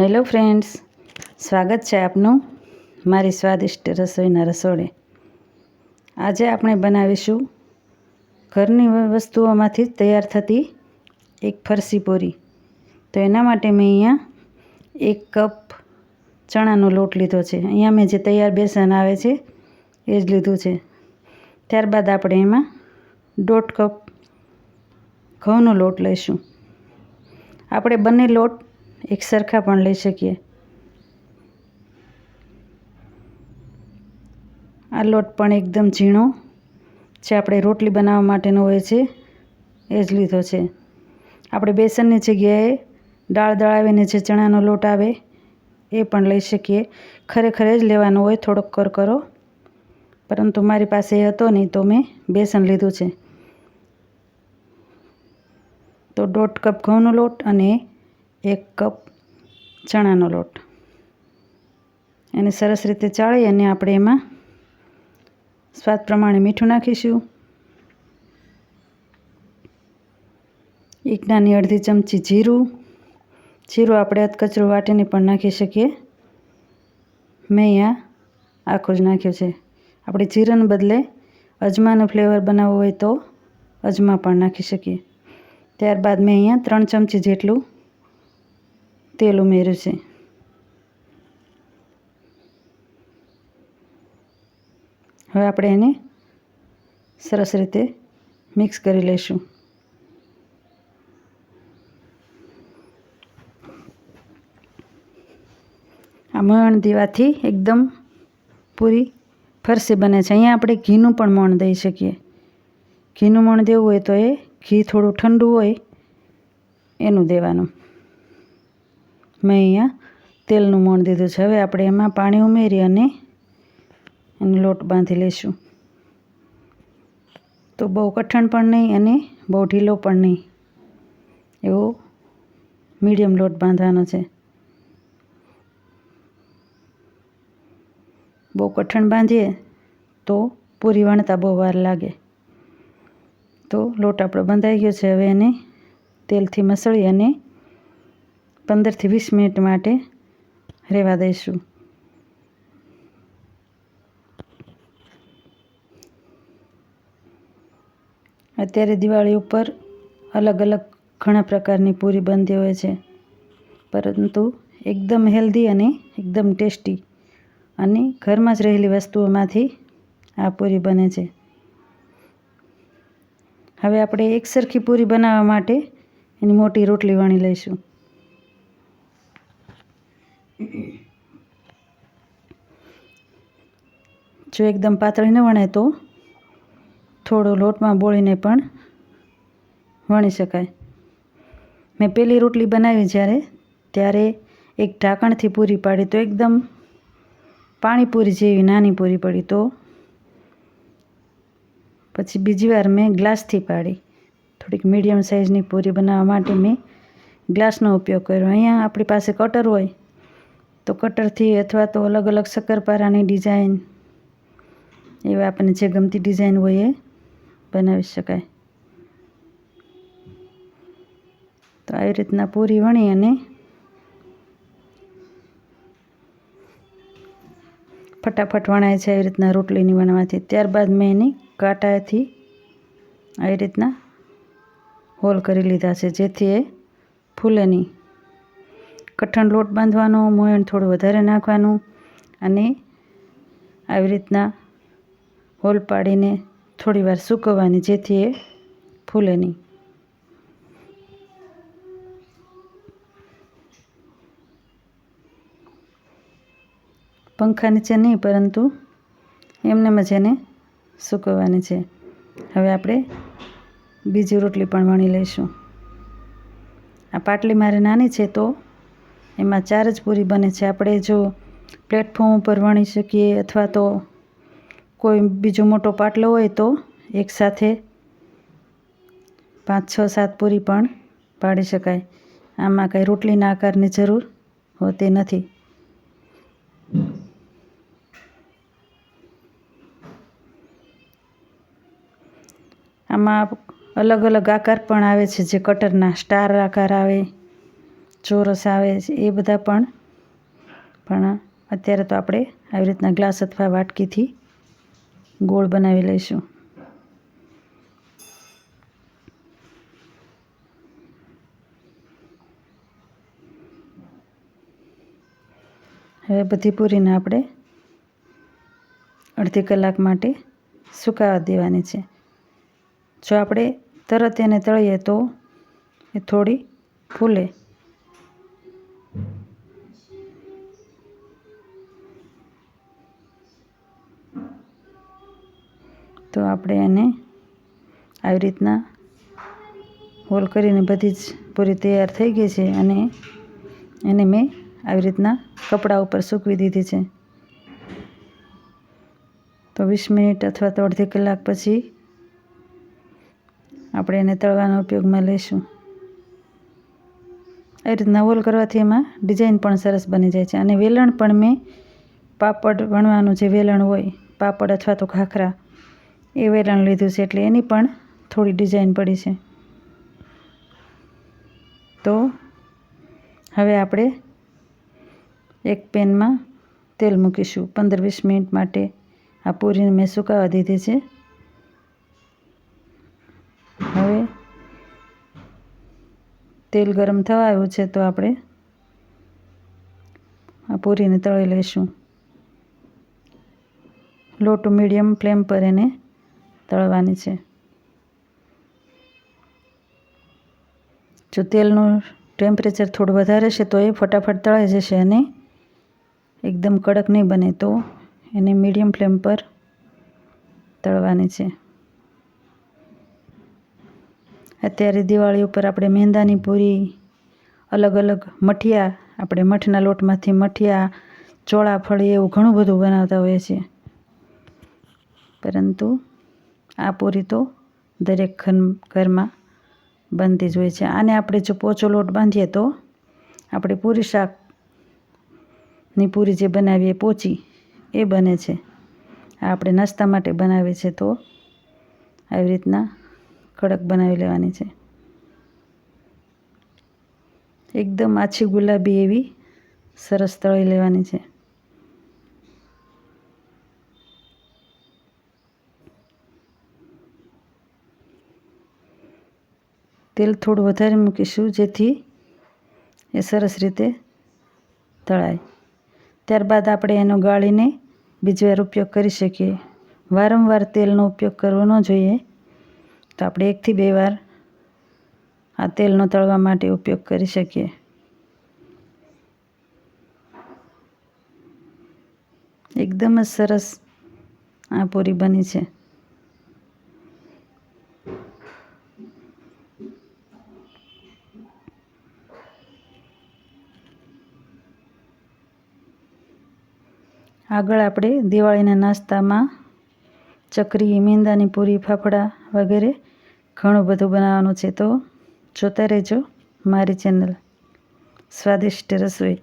Hello friends સ્વાગત છે આપનું મારી સ્વાદિષ્ટ રસોઈના રસોડે. આજે આપણે બનાવીશું ઘરની વસ્તુઓમાંથી તૈયાર થતી એક ફરસી પૂરી. તો એના માટે મેં અહીંયા એક કપ ચણાનો લોટ લીધો છે. અહીંયા મેં જે તૈયાર બેસન આવે છે, એ જ લીધું છે. ત્યારબાદ આપણે એમાં દોઢ કપ ઘઉંનો લોટ લઈશું. આપણે બંને લોટ એક સરખા પણ લઈ શકીએ. આ લોટ પણ એકદમ ઝીણો જે આપણે રોટલી બનાવવા માટેનો હોય છે. એ જ લીધો છે. આપણે બેસનની જગ્યાએ દાળ દળાવીને જે ચણાનો લોટ આવે એ પણ લઈ શકીએ. ખરેખર જ લેવાનો હોય, થોડોક કર કરો પરંતુ મારી પાસે એ હતો નહીં તો મેં બેસન લીધું છે. તો દોઢ કપ ઘઉંનો લોટ અને એક કપ ચણાનો લોટ. એને સરસ રીતે ચાળી અને આપણે એમાં સ્વાદ પ્રમાણે મીઠું નાખીશું. એક નાની અડધી ચમચી જીરું. જીરું આપણે અધકચરું વાટીને પણ નાખી શકીએ. મેં અહીંયા આખું જ નાખ્યું છે. આપણે જીરાને બદલે અજમાનો ફ્લેવર બનાવવો હોય તો અજમા પણ નાખી શકીએ. ત્યારબાદ મેં અહીંયા ત્રણ ચમચી જેટલું તેલ ઉમેર્યું છે. હવે આપણે એને સરસ રીતે મિક્સ કરી લઈશું. આ મોણ દેવાથી એકદમ પૂરી ફરસી બને છે. અહીંયા આપણે ઘીનું પણ મોણ દઈ શકીએ. ઘીનું મોણ દેવું હોય તો એ ઘી થોડું ઠંડુ હોય એનું દેવાનું. મેં અહીંયા તેલનું મોણ દીધું છે. હવે આપણે એમાં પાણી ઉમેરી અને એનો લોટ બાંધી લઈશું. તો બહુ કઠણ પણ નહીં અને બહુ ઢીલો પણ નહીં. એવો મીડિયમ લોટ બાંધવાનો છે. બહુ કઠણ બાંધીએ તો પૂરી વણતા બહુ વાર લાગે. તો લોટ આપણો બંધાઈ ગયો છે. હવે એને તેલથી મસળી અને પંદરથી વીસ મિનિટ માટે રહેવા દઈશું. અત્યારે દિવાળી ઉપર અલગ અલગ ઘણા પ્રકારની પૂરી બનતી હોય છે. પરંતુ એકદમ હેલ્ધી અને એકદમ ટેસ્ટી અને ઘરમાં જ રહેલી વસ્તુઓમાંથી આ પૂરી બને છે. હવે આપણે એક સરખી પૂરી બનાવવા માટે એની મોટી રોટલી વણી લઈશું. જો એકદમ પાતળી ન વણે તો થોડો લોટમાં બોળીને પણ વણી શકાય. મેં પહેલી રોટલી બનાવી જ્યારે, ત્યારે એક ઢાંકણથી પૂરી પાડી તો એકદમ પાણીપુરી જેવી નાની પૂરી પડી તો પછી બીજી વાર મેં ગ્લાસથી પાડી. થોડીક મીડિયમ સાઇઝની પૂરી બનાવવા માટે મેં ગ્લાસનો ઉપયોગ કર્યો. અહીંયા આપણી પાસે કટર હોય તો કટરથી અથવા તો અલગ અલગ શક્કરપારાની ડિઝાઇન એવા આપણને જે ગમતી ડિઝાઇન હોય એ બનાવી શકાય. તો આવી રીતના પૂરી વણી અને ફટાફટ વણાય છે આવી રીતના રોટલીની વણવાથી. ત્યારબાદ મેં એની કાંટાથી આવી રીતના હોલ કરી લીધા છે જેથી એ ફૂલે નહીં. કઠણ લોટ બાંધવાનો, મોયણ થોડું વધારે નાખવાનું અને આવી રીતના હોલ પાડીને થોડી વાર સૂકવવાની જેથી એ ફૂલે નહીં. પંખા નીચે નહીં, પરંતુ એમને મજાને સૂકવવાની છે. હવે આપણે બીજી રોટલી પણ વણી લઈશું. આ પાટલી મારે નાની છે તો એમાં ચાર જ પૂરી બને છે. આપણે જો પ્લેટફોર્મ ઉપર વણી શકીએ અથવા તો કોઈ બીજો મોટો પાટલો હોય તો એકસાથે પાંચ, છ, સાત પૂરી પણ પાડી શકાય. આમાં કંઈ રોટલીના આકારની જરૂર હોતી નથી. આમાં અલગ અલગ આકાર પણ આવે છે, જે કટરના સ્ટાર આકાર આવે. ચોરસ આવે છે, એ બધા પણ પણ અત્યારે તો આપણે આવી રીતના ગ્લાસ અથવા વાટકીથી ગોળ બનાવી લઈશું. હવે બધી પૂરીને આપણે અડધી કલાક માટે સુકાવા દેવાની છે. જો આપણે તરત એને તળીએ તો એ થોડી ફૂલે. તો આપણે એને આવી રીતના હોલ કરીને બધી જ પૂરી તૈયાર થઈ ગઈ છે અને એને મેં આવી રીતના કપડા ઉપર સૂકવી દીધી છે. તો વીસ મિનિટ અથવા તો અડધી કલાક પછી આપણે એને તળવાના ઉપયોગમાં લઈશું. આવી રીતના હોલ કરવાથી એમાં ડિઝાઇન પણ સરસ બની જાય છે અને વેલણ પણ મેં પાપડ વણવાનું જે વેલણ હોય, પાપડ અથવા તો ખાખરા એ વેરણ લીધું છે એટલે એની પણ થોડી ડિઝાઇન પડી છે. તો હવે આપણે એક પેનમાં તેલ મૂકીશું. પંદર વીસ મિનિટ માટે આ પૂરીને મેં સુકાવા દીધી છે. હવે તેલ ગરમ થવા આવ્યું છે તો આપણે આ પૂરીને તળી લઈશું. લો ટુ મીડિયમ ફ્લેમ પર એને તળવાની છે. જો તેલનું ટેમ્પરેચર થોડું વધારે છે, તો એ ફટાફટ તળાઈ જશે અને એકદમ કડક નહીં બને તો એને મીડિયમ ફ્લેમ પર તળવાની છે. અત્યારે દિવાળી ઉપર આપણે મેંદાની પૂરી, અલગ અલગ મઠિયા, આપણે મઠના લોટમાંથી મઠિયા ચોળાફળી એવું ઘણું બધું બનાવતા હોઈએ છીએ. પરંતુ આ પૂરી તો દરેક ઘર, ઘરમાં બનતી જ હોય છે. આને આપણે જો પોચો લોટ બાંધીએ તો આપણે પૂરી શાકની પૂરી જે બનાવીએ પોચી, એ બને છે. આપણે નાસ્તા માટે બનાવીએ છીએ તો આવી રીતના કડક બનાવી લેવાની છે. એકદમ આછી ગુલાબી એવી સરસ તળી લેવાની છે. તેલ થોડું વધારે મૂકીશું જેથી એ સરસ રીતે તળાય. ત્યારબાદ આપણે એનો ગાળીને બીજી વાર ઉપયોગ કરી શકીએ. વારંવાર તેલનો ઉપયોગ કરવો ન જોઈએ. તો આપણે એકથી બે વાર આ તેલનો તળવા માટે ઉપયોગ કરી શકીએ. એકદમ જ સરસ આ પૂરી બની છે. આગળ આપણે દિવાળીના નાસ્તામાં ચકરી, મેંદાની પૂરી, ફાફડા વગેરે ઘણું બધું બનાવવાનું છે. તો જોતા રહેજો મારી ચેનલ સ્વાદિષ્ટ રસોઈ.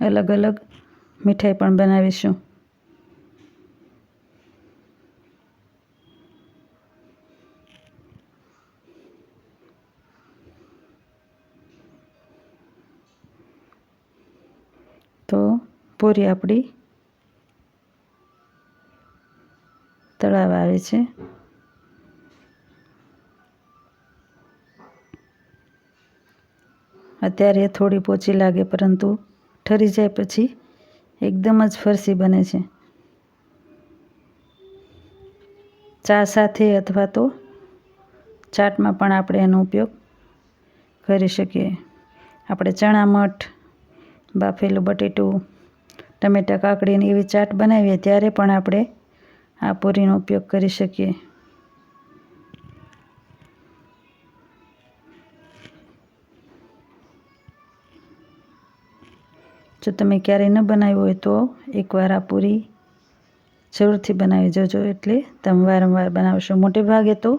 અલગ અલગ મીઠાઈ પણ બનાવીશું તો પૂરી આપણી તળાવ આવે છે. અત્યારે થોડી પોચી લાગે પરંતુ ઠરી જાય પછી એકદમ જ ફરસી બને છે. ચા સાથે અથવા તો ચાટમાં પણ આપણે એનો ઉપયોગ કરી શકીએ. આપણે ચણા, મઠ, બાફેલું બટેટું ટમેટા કાકડીની એવી ચાટ બનાવીએ ત્યારે પણ આપણે આ પૂરીનો ઉપયોગ કરી શકીએ. જો તમે ક્યારેય ન બનાવ્યું હોય તો એકવાર આ પૂરી જરૂરથી બનાવી જજો. એટલે તમે વારંવાર બનાવશો. મોટે ભાગે તો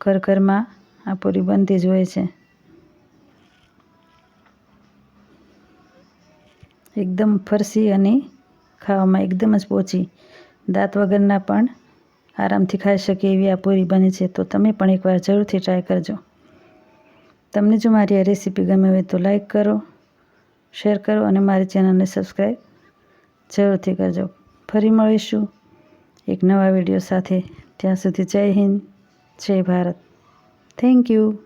ઘર ઘરમાં આ પૂરી બનતી જ હોય છે. એકદમ ફરસી અને ખાવામાં એકદમ જ પોચી. દાંત વગરના પણ આરામથી ખાઈ શકે એવી આ પૂરી બની છે, તો તમે પણ એકવાર જરૂરથી ટ્રાય કરજો. તમને જો મારી આ રેસીપી ગમે હોય તો લાઈક કરો શેર કરો અને મારી ચેનલને સબસ્ક્રાઈબ જરૂરથી કરજો. ફરી મળીશું એક નવા વીડિયો સાથે. ત્યાં સુધી જય હિન્દ, જય ભારત. Thank you